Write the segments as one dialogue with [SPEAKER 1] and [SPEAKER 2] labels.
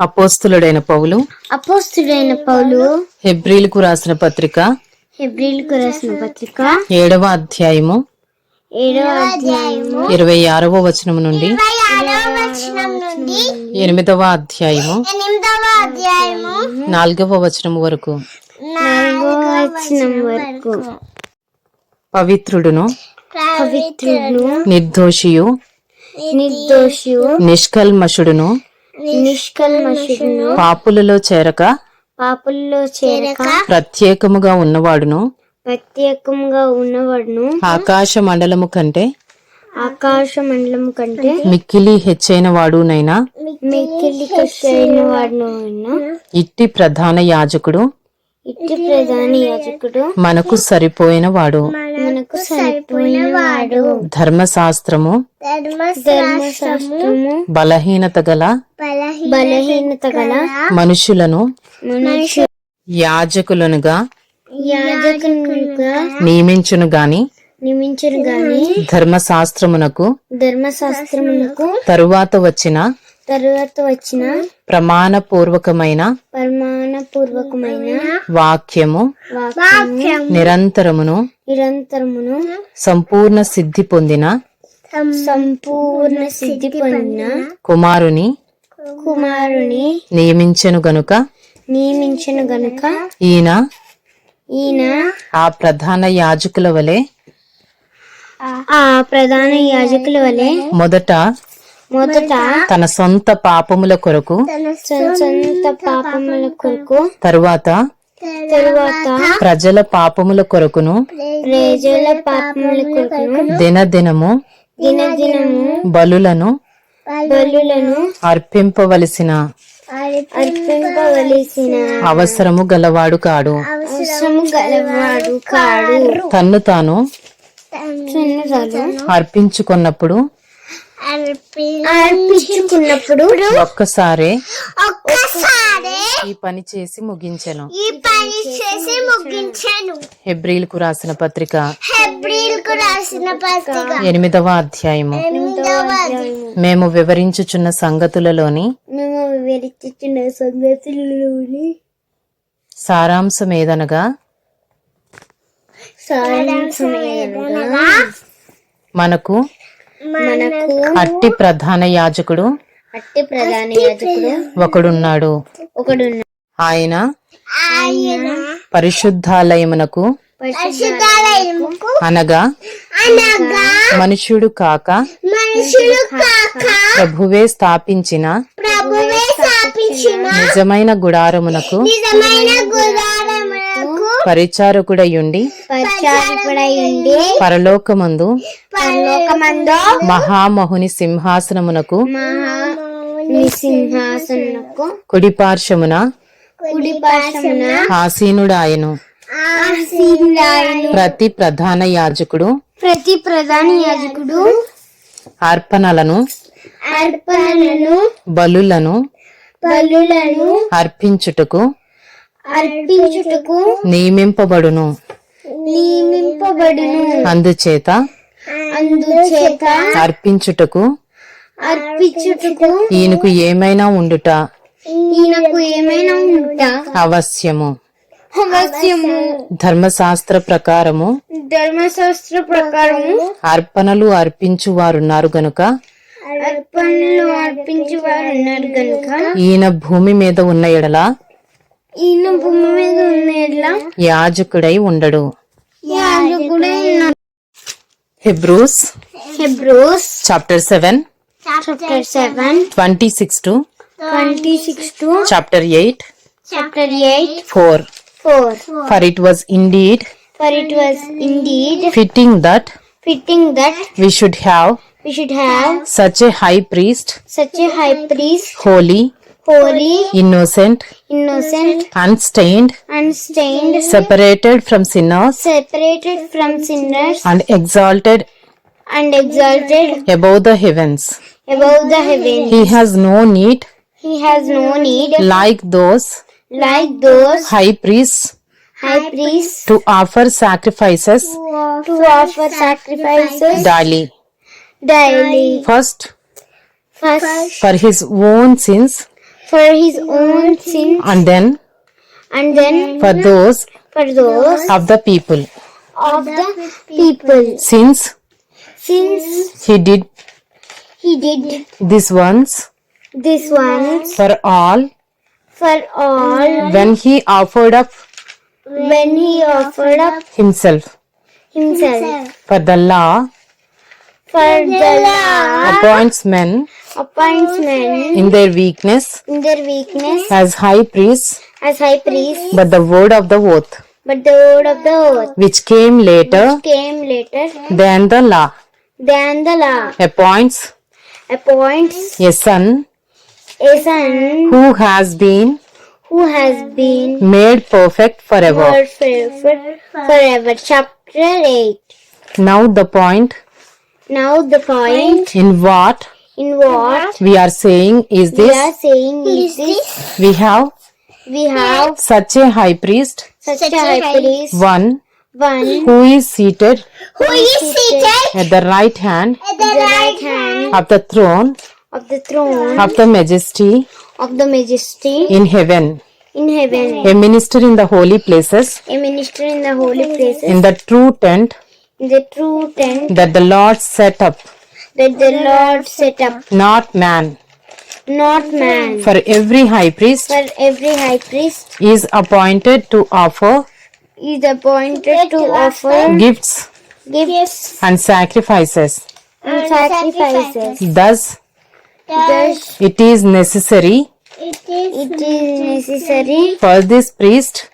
[SPEAKER 1] అపోస్తులుడైన పౌలు.
[SPEAKER 2] అపోస్తుడైన పౌలు.
[SPEAKER 1] హెబ్రీలకు రాసిన పత్రిక.
[SPEAKER 2] హెబ్రిల్కు రాసిన పత్రిక.
[SPEAKER 1] ఏడవ అధ్యాయము.
[SPEAKER 2] ఏడవ అధ్యాయము.
[SPEAKER 1] ఇరవై ఆరవ వచనం నుండి. ఎనిమిదవ అధ్యాయము. నాలుగవ వచనం వరకు.
[SPEAKER 2] వరకు.
[SPEAKER 1] పవిత్రుడును.
[SPEAKER 2] పవిత్రుడు
[SPEAKER 1] నిర్దోషియు.
[SPEAKER 2] నిర్దోషియు.
[SPEAKER 1] నిష్కల్మషుడును.
[SPEAKER 2] నిష్కల్మషుడును.
[SPEAKER 1] పాపులలో చేరక
[SPEAKER 2] పాపుల్లో చేరక
[SPEAKER 1] ప్రత్యేకముగా ఉన్నవాడును.
[SPEAKER 2] ప్రత్యేకంగా ఉన్నవాడును.
[SPEAKER 1] ఆకాశ మండలము కంటే
[SPEAKER 2] ఆకాశ మండలం కంటే
[SPEAKER 1] మిక్కిలి హెచ్చైన వాడునైనా
[SPEAKER 2] మిక్కిలి కష్టైన వాడును అయిన
[SPEAKER 1] ఇట్టి ప్రధాన యాజకుడు
[SPEAKER 2] ఇట్టి ప్రధాన యాజకుడు.
[SPEAKER 1] మనకు సరిపోయిన వాడు.
[SPEAKER 2] మనకు సరిపోయిన వాడు.
[SPEAKER 1] ధర్మశాస్త్రము.
[SPEAKER 2] ధర్మశాస్త్రము.
[SPEAKER 1] బలహీనత గల
[SPEAKER 2] బలహీనత గల
[SPEAKER 1] మనుషులను
[SPEAKER 2] మనుషు
[SPEAKER 1] యాజకులనుగా
[SPEAKER 2] యాజకునిగా
[SPEAKER 1] నియమించును గాని
[SPEAKER 2] నియమించరు గాని
[SPEAKER 1] ధర్మశాస్త్రమునకు
[SPEAKER 2] ధర్మశాస్త్రములకు
[SPEAKER 1] తరువాత వచ్చిన
[SPEAKER 2] తరువాత వచ్చిన
[SPEAKER 1] ప్రమాణపూర్వకమైన
[SPEAKER 2] ప్రమాణ పూర్వకమైన
[SPEAKER 1] వాక్యము
[SPEAKER 2] వాక్యము
[SPEAKER 1] నిరంతరమును
[SPEAKER 2] నిరంతరమును
[SPEAKER 1] సంపూర్ణ సిద్ధి పొందిన
[SPEAKER 2] సంపూర్ణ సిద్ధి పొందిన
[SPEAKER 1] కుమారుని
[SPEAKER 2] కుమారుని
[SPEAKER 1] నియమించెను గనుక
[SPEAKER 2] నియమించిన గనుక
[SPEAKER 1] ఈయన
[SPEAKER 2] ఈయన
[SPEAKER 1] ఆ ప్రధాన యాజకుల వలె
[SPEAKER 2] ఆ ప్రధాన యాజకుల వలె
[SPEAKER 1] మొదట
[SPEAKER 2] మొదట
[SPEAKER 1] తన సొంత పాపముల కొరకు
[SPEAKER 2] సొంత పాపముల కొరకు
[SPEAKER 1] తరువాత
[SPEAKER 2] తరువాత
[SPEAKER 1] ప్రజల పాపముల కొరకును
[SPEAKER 2] ప్రజల పాపముల కొరకును
[SPEAKER 1] దినదినము
[SPEAKER 2] దినదినము
[SPEAKER 1] బలులను
[SPEAKER 2] బలులను
[SPEAKER 1] అర్పింపవలసిన
[SPEAKER 2] అర్పింపవలసిన
[SPEAKER 1] అవసరము గలవాడు కాడు.
[SPEAKER 2] అవసరము గలవాడు కాడు.
[SPEAKER 1] తన్ను తాను అర్పించుకున్నప్పుడు
[SPEAKER 2] అర్పించుకున్నప్పుడు
[SPEAKER 1] ఒక్కసారే
[SPEAKER 2] ఒక్కసారి
[SPEAKER 1] ఈ పని చేసి ముగించెను.
[SPEAKER 2] ఈ పని చేసి ముగించాను.
[SPEAKER 1] హెబ్రీలకు రాసిన పత్రిక.
[SPEAKER 2] హెబ్రిల్కు రాసిన పత్రిక.
[SPEAKER 1] ఎనిమిదవ అధ్యాయము.
[SPEAKER 2] ఎనిమిదవ అధ్యాయము.
[SPEAKER 1] మేము వివరించుచున్న సంగతులలోని
[SPEAKER 2] మేము వివరించిన సంగతులలోని
[SPEAKER 1] సారాంశం ఏదనగా?
[SPEAKER 2] సారాంశమేదనగా
[SPEAKER 1] మనకు
[SPEAKER 2] మనకు
[SPEAKER 1] అట్టి ప్రధాన యాజకుడు
[SPEAKER 2] అట్టి ప్రధాన యాజకుడు
[SPEAKER 1] ఒకడున్నాడు.
[SPEAKER 2] ఒకడు
[SPEAKER 1] ఆయన పరిశుద్ధాలయమునకు అనగా మనుష్యుడు కాక ప్రభువే స్థాపించిన నిజమైన గుడారమునకు పరిచారకుడయుండి పరలోకమందు
[SPEAKER 2] పరలోకమందు
[SPEAKER 1] మహామహుని సింహాసనమునకు
[SPEAKER 2] సింహాసనకు కుడి పార్శ్వమున
[SPEAKER 1] ఆసీనుడాయను. ప్రతి ప్రధాన యాజకుడు
[SPEAKER 2] ప్రతి ప్రధాన యాజకుడు
[SPEAKER 1] అర్పణలను
[SPEAKER 2] అర్పణలను
[SPEAKER 1] బలులను
[SPEAKER 2] బలులను
[SPEAKER 1] అర్పించుటకు
[SPEAKER 2] అర్పించుటకు
[SPEAKER 1] నియమింపబడును.
[SPEAKER 2] నియమింపబడును.
[SPEAKER 1] అందుచేత
[SPEAKER 2] అందుచేత
[SPEAKER 1] అర్పించుటకు
[SPEAKER 2] అర్పించుటకు
[SPEAKER 1] ఈయనకు ఏమైనా ఉండుట
[SPEAKER 2] ఈయనకు ఏమైనా ఉంటా
[SPEAKER 1] అవశ్యము.
[SPEAKER 2] అవశ్యము.
[SPEAKER 1] ధర్మశాస్త్ర ప్రకారము
[SPEAKER 2] ధర్మశాస్త్ర ప్రకారము
[SPEAKER 1] అర్పణలు అర్పించు వారున్నారు గనుక
[SPEAKER 2] అర్పణలు అర్పించి వారు ఉన్నారు కనుక
[SPEAKER 1] ఈయన భూమి మీద ఉన్న ఎడల
[SPEAKER 2] ఈయన భూమి మీద ఉన్న ఎడ్ల
[SPEAKER 1] యాజకుడై ఉండడు.
[SPEAKER 2] యాజకుడే
[SPEAKER 1] Hebrews
[SPEAKER 2] Hebrews
[SPEAKER 1] chapter seven
[SPEAKER 2] chapter seven
[SPEAKER 1] twenty six to
[SPEAKER 2] twenty six to
[SPEAKER 1] chapter eight
[SPEAKER 2] chapter eight
[SPEAKER 1] four
[SPEAKER 2] four
[SPEAKER 1] for it was indeed
[SPEAKER 2] for it was indeed
[SPEAKER 1] fitting that
[SPEAKER 2] fitting that
[SPEAKER 1] we should have
[SPEAKER 2] we should have
[SPEAKER 1] such a high priest,
[SPEAKER 2] such a high priest,
[SPEAKER 1] holy,
[SPEAKER 2] holy,
[SPEAKER 1] innocent,
[SPEAKER 2] innocent,
[SPEAKER 1] unstained,
[SPEAKER 2] unstained,
[SPEAKER 1] separated from sinners,
[SPEAKER 2] separated from sinners,
[SPEAKER 1] and exalted.
[SPEAKER 2] And exalted.
[SPEAKER 1] Above the heavens.
[SPEAKER 2] above the heavens.
[SPEAKER 1] He has no need,
[SPEAKER 2] He has no need,
[SPEAKER 1] like those.
[SPEAKER 2] Like those.
[SPEAKER 1] High priests,
[SPEAKER 2] high priests,
[SPEAKER 1] to offer sacrifices.
[SPEAKER 2] To offer sacrifices.
[SPEAKER 1] Daily.
[SPEAKER 2] daily.
[SPEAKER 1] First,
[SPEAKER 2] First,
[SPEAKER 1] for his own sins,
[SPEAKER 2] for his own sins
[SPEAKER 1] and then
[SPEAKER 2] and then
[SPEAKER 1] for those
[SPEAKER 2] for those
[SPEAKER 1] of the people.
[SPEAKER 2] of the people.
[SPEAKER 1] Since
[SPEAKER 2] Since
[SPEAKER 1] he did
[SPEAKER 2] he did
[SPEAKER 1] this once
[SPEAKER 2] this once
[SPEAKER 1] for all
[SPEAKER 2] for all
[SPEAKER 1] when he offered up
[SPEAKER 2] when he offered up
[SPEAKER 1] himself
[SPEAKER 2] himself
[SPEAKER 1] for the law
[SPEAKER 2] for the law
[SPEAKER 1] appoints men
[SPEAKER 2] appoints men
[SPEAKER 1] in their weakness.
[SPEAKER 2] In their weakness.
[SPEAKER 1] As high priests
[SPEAKER 2] as high priests,
[SPEAKER 1] but the word of the oath.
[SPEAKER 2] But the word of the oath.
[SPEAKER 1] Which came later.
[SPEAKER 2] Which came later.
[SPEAKER 1] Than the law.
[SPEAKER 2] Than the law.
[SPEAKER 1] Appoints.
[SPEAKER 2] Appoints.
[SPEAKER 1] A son.
[SPEAKER 2] A son.
[SPEAKER 1] Who has been.
[SPEAKER 2] Who has been.
[SPEAKER 1] Made perfect forever.
[SPEAKER 2] forever, forever. Chapter 8.
[SPEAKER 1] Now the point.
[SPEAKER 2] Now the point.
[SPEAKER 1] In what
[SPEAKER 2] in what
[SPEAKER 1] we are saying is
[SPEAKER 2] we are
[SPEAKER 1] this
[SPEAKER 2] saying is this.
[SPEAKER 1] we have
[SPEAKER 2] We have
[SPEAKER 1] such a high priest,
[SPEAKER 2] such a high priest,
[SPEAKER 1] one
[SPEAKER 2] one
[SPEAKER 1] who is seated
[SPEAKER 2] who is seated
[SPEAKER 1] at the right hand
[SPEAKER 2] at the right hand
[SPEAKER 1] of the throne
[SPEAKER 2] of the throne
[SPEAKER 1] of the majesty
[SPEAKER 2] of the majesty
[SPEAKER 1] in heaven,
[SPEAKER 2] in heaven,
[SPEAKER 1] a minister in the holy places,
[SPEAKER 2] a minister in the holy places,
[SPEAKER 1] in the true tent
[SPEAKER 2] in the true tent
[SPEAKER 1] that the Lord set up,
[SPEAKER 2] that the Lord set up,
[SPEAKER 1] not man.
[SPEAKER 2] not man.
[SPEAKER 1] For every high priest
[SPEAKER 2] For every high priest
[SPEAKER 1] is appointed to offer
[SPEAKER 2] is appointed to offer
[SPEAKER 1] gifts
[SPEAKER 2] gifts
[SPEAKER 1] and sacrifices.
[SPEAKER 2] and sacrifices.
[SPEAKER 1] Thus,
[SPEAKER 2] Thus,
[SPEAKER 1] it is necessary
[SPEAKER 2] it is necessary
[SPEAKER 1] for this priest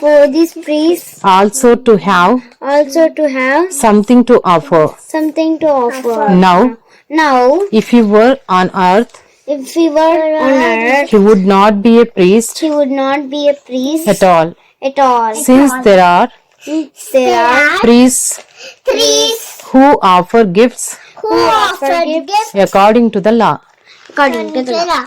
[SPEAKER 2] for this priest
[SPEAKER 1] also to have
[SPEAKER 2] also to have
[SPEAKER 1] something to offer.
[SPEAKER 2] something to offer.
[SPEAKER 1] Now,
[SPEAKER 2] Now,
[SPEAKER 1] if he were on earth,
[SPEAKER 2] if he were on earth,
[SPEAKER 1] he would not be a priest
[SPEAKER 2] he would not be a priest
[SPEAKER 1] at all.
[SPEAKER 2] at all.
[SPEAKER 1] Since there are
[SPEAKER 2] there are
[SPEAKER 1] priests
[SPEAKER 2] priests
[SPEAKER 1] who offer gifts
[SPEAKER 2] who offer gifts
[SPEAKER 1] according to the law.
[SPEAKER 2] according to the law.